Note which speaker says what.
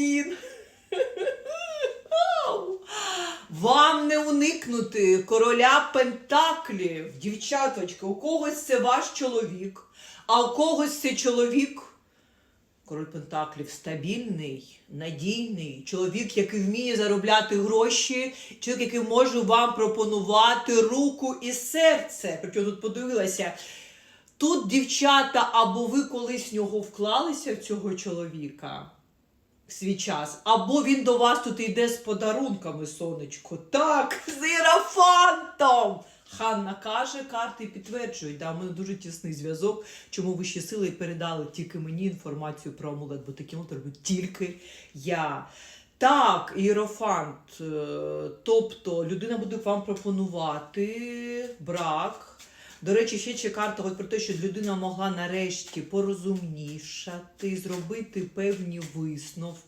Speaker 1: він. Вам не уникнути короля Пентаклів. Дівчаточки, у когось це ваш чоловік, а у когось це чоловік. Король Пентаклів стабільний, надійний, чоловік, який вміє заробляти гроші, чоловік, який може вам пропонувати руку і серце. Причому тут подивилася. Тут дівчата, або ви колись в нього вклалися в цього чоловіка свій час, або він до вас тут йде з подарунками, сонечко. Так, з іерофантом! Ханна каже, карти підтверджують, да, у мене дуже тісний зв'язок, чому вищі сили передали тільки мені інформацію про амулет, бо таким роблю тільки я. Так, іерофант, е, тобто людина буде вам пропонувати брак. До речі, ще ще карта говорить про те, що людина могла нарешті порозумнішати, зробити певні висновки.